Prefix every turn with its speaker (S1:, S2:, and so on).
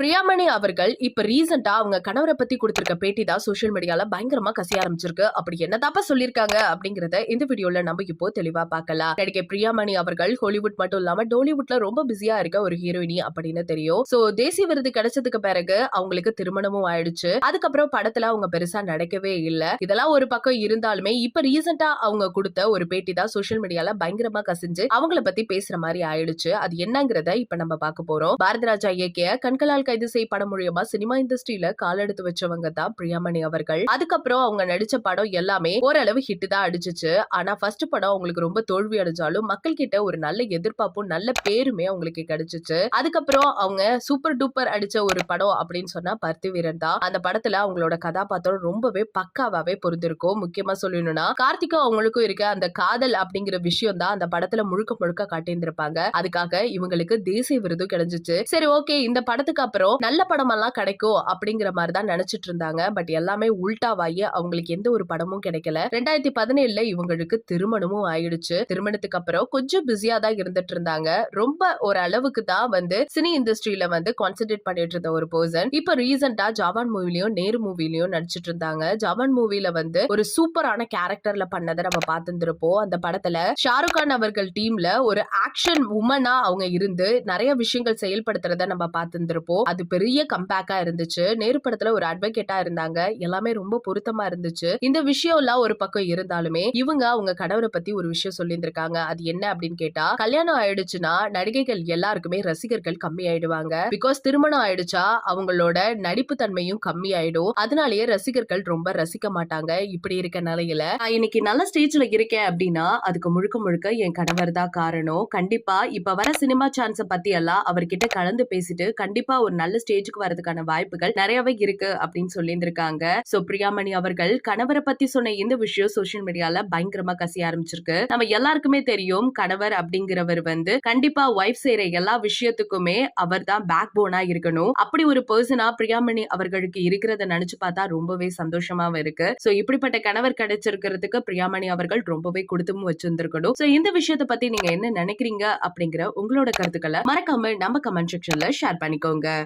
S1: பிரியாமணி அவர்கள் இப்ப ரீசெண்டா அவங்க கணவரை பத்தி கொடுத்திருக்க பேட்டி தான் சோஷியல் மீடியால பயங்கரமா கசிய ஆரம்பிச்சிருக்கு. அப்படி என்னதாப்பா சொல்லியிருக்காங்க அப்படிங்கறத இந்த வீடியோல நம்ம இப்போ தெளிவா பார்க்கலாம். நடிகை பிரியாமணி அவர்கள் ஹாலிவுட் மட்டும் இல்லாம டோலிவுட்ல ரொம்ப பிஸியா இருக்க ஒரு ஹீரோயினி அப்படின்னு தெரியும். சோ தேசிய விருது கிடைச்சதுக்கு பிறகு அவங்களுக்கு திருமணமும் ஆயிடுச்சு. அதுக்கப்புறம் படத்துல அவங்க பெருசா நடக்கவே இல்ல. இதெல்லாம் ஒரு பக்கம் இருந்தாலுமே இப்ப ரீசெண்டா அவங்க கொடுத்த ஒரு பேட்டி தான் சோஷியல் மீடியால பயங்கரமா கசிஞ்சு அவங்கள பத்தி பேசுற மாதிரி ஆயிடுச்சு. அது என்னங்கறத இப்ப நம்ம பார்க்க போறோம். பாரதராஜா இயக்கிய கண்களால் கைது செய் படம் மூலியமா சினிமா இண்டஸ்ட்ரியில கால் எடுத்து வச்சவங்க தான் பிரியாமணி அவர்கள். அதுக்கப்புறம் அவங்க நடிச்ச படம் எல்லாமே ஓரளவு ஹிட் தான் அடிச்சிச்சு. ஆனா ஃபர்ஸ்ட் படம் அவங்களுக்கு ரொம்ப தோல்வி அடைஞ்சாலும் மக்கள் கிட்ட ஒரு நல்ல எதிர்பார்ப்பும் நல்ல பேருமே அவங்களுக்கு கிடைச்சிச்சு. அதுக்கப்புறம் அவங்க சூப்பர் டூப்பர் அடிச்ச ஒரு படம் அப்படின்னு சொன்னா பருத்தி வீரன் தான். அந்த படத்துல அவங்களோட கதாபாத்திரம் ரொம்பவே பக்காவாவே பொருந்திருக்கும். முக்கியமா சொல்லணும்னா கார்த்திகா அவங்களுக்கும் இருக்க அந்த காதல் அப்படிங்கிற விஷயம் தான் அந்த படத்துல முழுக்க முழுக்க காட்டியிருந்திருப்பாங்க. அதுக்காக இவங்களுக்கு தேசிய விருதும் கிடைச்சிச்சு. சரி ஓகே இந்த படத்துக்கு அப்புறம் நல்ல படமெல்லாம் கிடைக்கும் அப்படிங்கிற மாதிரி தான் நினைச்சிட்டு இருந்தாங்க. பட் எல்லாமே உல்டாவாகி அவங்களுக்கு எந்த ஒரு படமும் கிடைக்கல. ரெண்டாயிரத்தி பதினேழுல இவங்களுக்கு திருமணமும் ஆயிடுச்சு. திருமணத்துக்கு அப்புறம் கொஞ்சம் பிஸியா தான் இருந்துட்டு இருந்தாங்க. ரொம்ப ஒரு அளவுக்கு தான் வந்து சினி இண்டஸ்ட்ரியில வந்து கான்சென்ட்ரேட் பண்ணிட்டு இருந்த ஒரு பர்சன் இப்ப ரீசெண்டா ஜவான் மூவிலையும் நேரு மூவிலையும் நடிச்சிட்டு இருந்தாங்க. ஜவான் மூவில வந்து ஒரு சூப்பரான கேரக்டர்ல பண்ணதை நம்ம பார்த்துருப்போம் அந்த படத்துல ஷாருக் கான் அவர்கள் டீம்ல ஒரு ஆக்ஷன் உமனா அவங்க இருந்து நிறைய விஷயங்கள் செயல்படுத்துறத நம்ம பார்த்துருப்போம் அது பெரிய கம்பேக்கா இருந்துச்சு. நேரு படத்துல ஒரு அட்வொகேட்டா இருந்தாங்க. எல்லாமே ரொம்ப பொருத்தமா இருந்துச்சு. இந்த விஷயம் எல்லாம் ஒரு பக்கம் இருந்தாலுமே இவங்க அவங்க கணவரை பத்தி ஒரு விஷயம் சொல்லியிருந்திருக்காங்க. அது என்ன அப்படின்னு கேட்டா கல்யாணம் ஆயிடுச்சுன்னா நடிகைகள் எல்லாருக்குமே ரசிகர்கள் கம்மி ஆயிடுவாங்க பிகாஸ் திருமணம் ஆயிடுச்சா அவங்களோட நடிப்பு தன்மையும் கம்மி ஆயிடும் அதனாலயே ரசிகர்கள் ரொம்ப ரசிக்க மாட்டாங்க இப்படி இருக்க நிலையில. நான் இன்னைக்கு நல்ல ஸ்டேஜ்ல இருக்கேன் அப்படின்னா அதுக்கு முழுக்க முழுக்க என் கணவர் தான் காரணம். கண்டிப்பா இப்ப வர சினிமா சான்ஸ பத்தி எல்லாம் அவர்கிட்ட கலந்து பேசிட்டு கண்டிப்பா ஒரு நல்ல ஸ்டேஜுக்கு வரதுக்கான வாய்ப்புகள் நிறையவே இருக்கு அப்படின்னு சொல்லியிருந்திருக்காங்க. சோ பிரியாமணி அவர்கள் கணவரை பத்தி சொன்ன இந்த விஷயம் சோசியல் மீடியால பயங்கரமா கசிய ஆரம்பிச்சிருக்கு. நம்ம எல்லாருக்குமே தெரியும் கணவர் அப்படிங்கிறவர் வந்து கண்டிப்பா ஒய்ஃப் செய்யற எல்லா விஷயத்துக்குமே அவர் தான் பேக் போனா இருக்கணும். அப்படி ஒரு பர்சனா பிரியாமணி அவர்களுக்கு இருக்கிறத நினைச்சு பார்த்தா ரொம்பவே சந்தோஷமாவும் இருக்கு. சோ இப்படிப்பட்ட கணவர் கிடைச்சிருக்கிறதுக்கு பிரியாமணி அவர்கள் ரொம்பவே கொடுத்தும் வச்சிருந்திருக்கணும். சோ இந்த விஷயத்தை பத்தி நீங்க என்ன நினைக்கிறீங்க அப்படிங்கிற உங்களோட கருத்துக்களை மறக்காம நம்ம கமெண்ட் செக்ஷன்ல ஷேர் பண்ணிக்கோங்க.